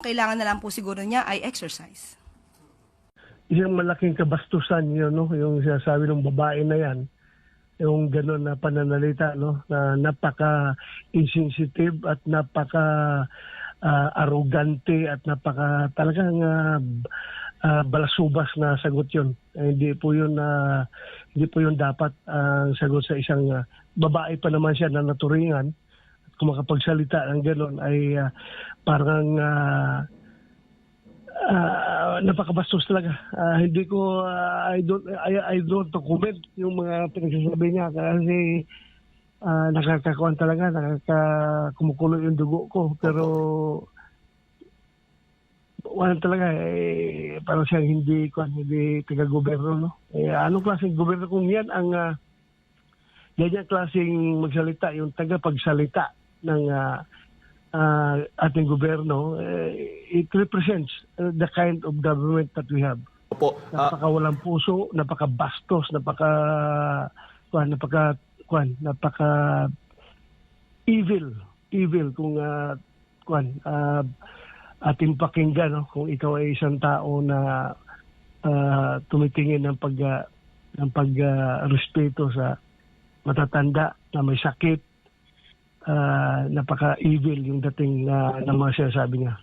kailangan na lang po siguro niya ay exercise. isang malaking kabastusan yun, no? yung sinasabi ng babae na yan, yung gano'n na pananalita, no? na napaka-insensitive at napaka ah, arrogante at napaka talagang ah, ah, balasubas na sagot yun. Eh, hindi po yun na hindi po yun dapat ang sagot sa isang ah, babae pa naman siya na naturingan at kung makapagsalita ng gano'n ay ah, parang ah, Ah, napakabastos talaga. Ah, hindi ko ah, I don't I, I don't comment yung mga pinagsasabi niya kasi ah, nakakakuan talaga, nakaka kumukulo yung dugo ko pero wala talaga eh, parang siyang hindi kuan hindi taga-gobyerno no. Eh, anong klaseng gobyerno kung yan ang uh, ganyan klaseng magsalita yung tagapagsalita ng ah, ah, ating gobyerno eh, it represents uh, the kind of government that we have. Opo. Ah, Napaka walang puso, napaka bastos, napaka kuan, napaka kuan, napaka evil, evil kung uh, kuan ah, ating pakinggan no? kung ikaw ay isang tao na ah, tumitingin ng pag ah, ng pag ah, respeto sa matatanda na may sakit ah, napaka evil yung dating na ng mga sinasabi niya.